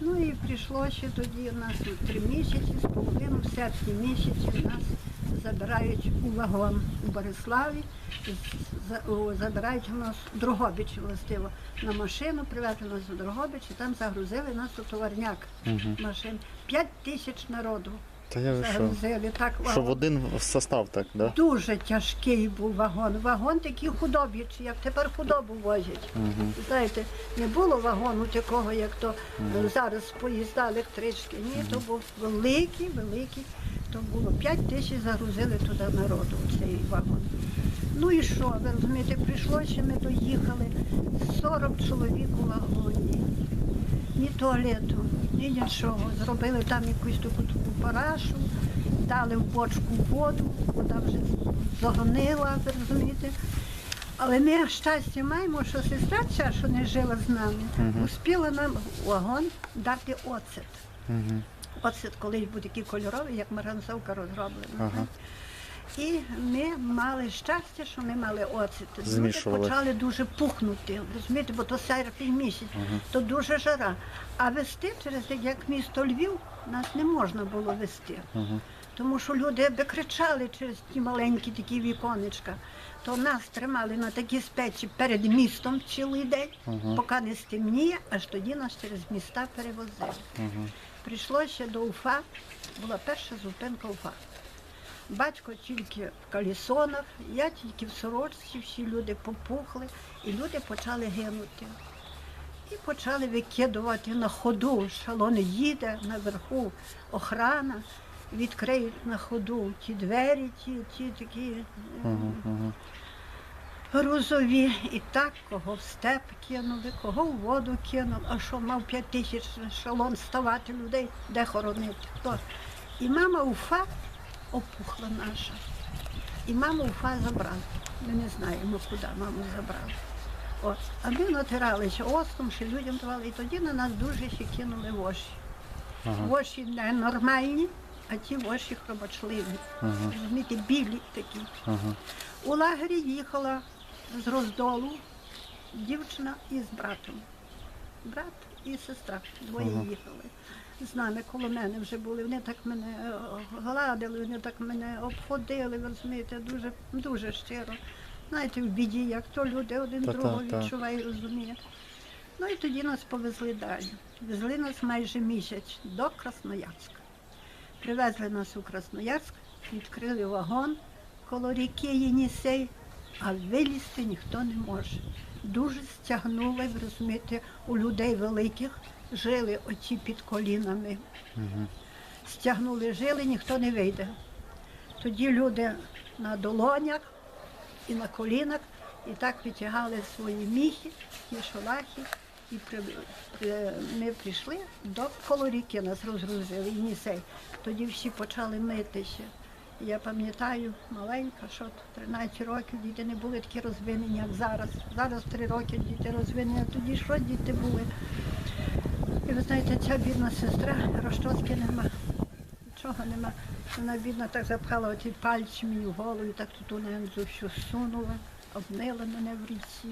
Ну і прийшло ще тоді, у нас три місяці, з половиною, в серпні місяці нас забирають у вагон у Бориславі, забирають у нас в Дрогобич, властиво, на машину, привезли нас у Дрогобич і там загрузили нас у товарняк машин. П'ять тисяч народу Та я ви що? загрузили. Так, Що вагон. в один состав так, да? Дуже тяжкий був вагон. Вагон такий худоб'ячий, як тепер худобу возять. Знаєте, не було вагону такого, як то е, зараз поїзда електрички. Ні, то був великий, великий. То було 5 тисяч загрузили туди народу, цей вагон. Ну і що, ви розумієте, прийшлося, ми доїхали 40 чоловік у вагоні. Ні туалету, ні нічого. Зробили там якусь таку парашу, дали в бочку воду, вода вже загонила, ви розумієте. Але ми щастя маємо, що сестра ця, що не жила з нами, успіла нам вагон дати оцет. Оцет колись був такий кольоровий, як маранцовка розроблена. Ага. І ми мали щастя, що ми мали оцет. Люди почали дуже пухнути, розумієте, бо то серпень місяць, то дуже жара. А вести через те, як місто Львів, нас не можна було вести. Тому що люди би кричали через ті маленькі такі віконечка. То нас тримали на такій спечі перед містом цілий день, поки не стемніє, аж тоді нас через міста перевозили. Прийшлося до Уфа, була перша зупинка Уфа. Батько тільки в калісонах, я тільки в сорочці, всі люди попухли, і люди почали гинути. І почали викидувати на ходу. Шалон їде наверху, охрана, відкриють на ходу ті двері, ті, ті такі е, грузові. І так кого в степ кинули, кого в воду кинули. А що мав п'ять тисяч шалон ставати людей, де хоронити? Хто? І мама Уфа опухла наша. І маму Уфа забрали. Ми не знаємо, куди маму забрали. От. А ми натиралися остом, що людям давали, і тоді на нас дуже ще кинули воші. Воші не нормальні, а ті воші хробочливі. Розумієте, білі такі. У лагері їхала з роздолу дівчина із братом. Брат і сестра, двоє їхали. З нами коло мене вже були. Вони так мене е, гладили, вони так мене обходили, ви розумієте, дуже, дуже щиро. Знаєте, в біді, як то люди один Та-та, другого та. відчувають, розуміє. Ну і тоді нас повезли далі. Везли нас майже місяць до Красноярська. Привезли нас у Красноярськ, відкрили вагон коло ріки Єнісей, а вилізти ніхто не може. Дуже стягнули, ви розумієте, у людей великих жили оці під колінами. Стягнули жили, ніхто не вийде. Тоді люди на долонях і на колінах, і так витягали свої міхи, ті шалахи. І при, при- ми прийшли до коло ріки, нас розгрузили, Єнісей. Тоді всі почали митися. Я пам'ятаю, маленька, що 13 років діти не були такі розвинені, як зараз. Зараз 3 роки діти розвинені, а тоді що діти були? І ви знаєте, ця бідна сестра, розчоски нема. Нічого нема. Вона бідна так запхала оці пальці мені в голову, так тут у всю сунула, обмила мене в річці.